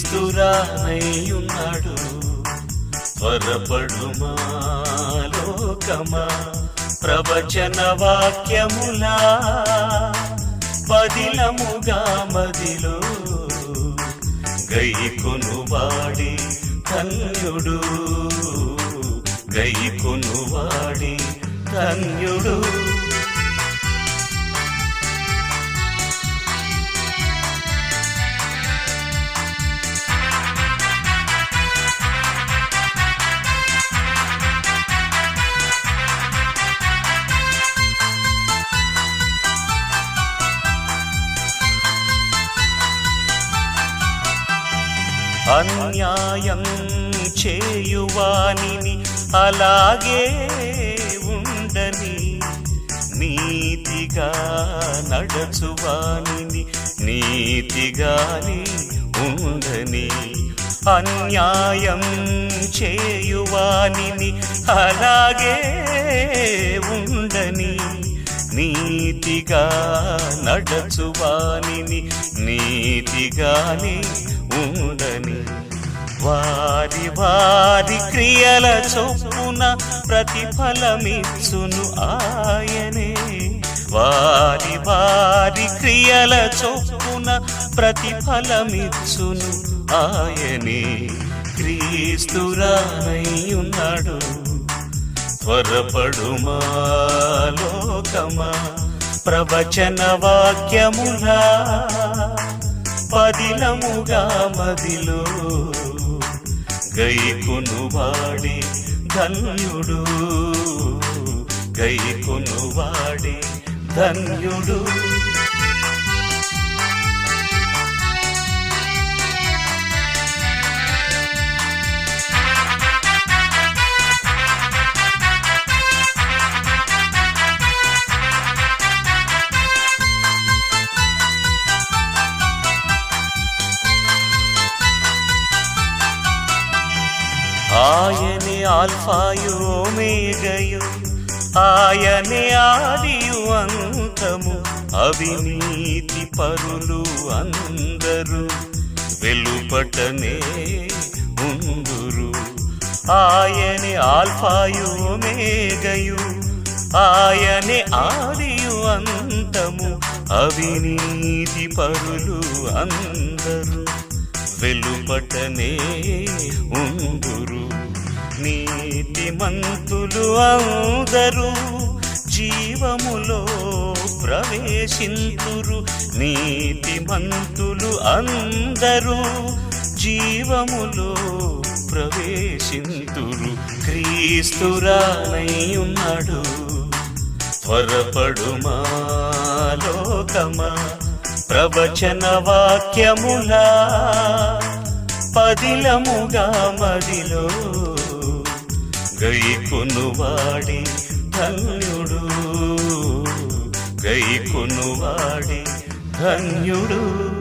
క్రీస్తురానయ్యున్నాడు త్వరపడుమా లోకమా ప్రవచన వాక్యములా పదిలముగా మదిలో గైకొను కొనువాడి కన్యుడు గైకొను కొనువాడి కన్యుడు అన్యాయం చేయువానిని అలాగే ఉండని నీతిగా నడచువానిని నీతిగాని ఉండని అన్యాయం చేయువానిని అలాగే ఉండని నీతిగా నడచువాని నీతిగాని ఉండని వారి వారి క్రియల చొప్పున ప్రతిఫలమిచ్చును ఆయనే. వారి వారి క్రియల చొప్పున ప్రతిఫలమిచ్చును ఆయనే. క్రీస్తురానయ్యున్నాడు త్వరపడుమాలోకమా ప్రవచన వాక్యములా పదిలముగా మదిలో గైకును వాడి ధన్యుడు. గైకును వాడి ధన్యుడు. ఆయనే ఆల్ఫాయు ఓమేగయు ఆయనే ఆదియు అంతము. అవినీతి పరులు అందరూ వెలుపటనే ఉందురు. ఆయనే ఆల్ఫాయు ఓమేగయు ఆయనే ఆదియు అంతము. అవినీతి పరులు అందరూ వెలుపటనే ఉందురు. నీతిమంతులు అందరూ జీవములో ప్రవేశింతురు. నీతిమంతులు అందరూ జీవములో ప్రవేశింతురు. క్రీస్తురానై ఉన్నాడు త్వరపడుమా లోకమా. ప్రవచన వాక్యములా పదిలముగా మదిలో గైకును వాడి ధన్యుడు. గైకును వాడి ధన్యుడు.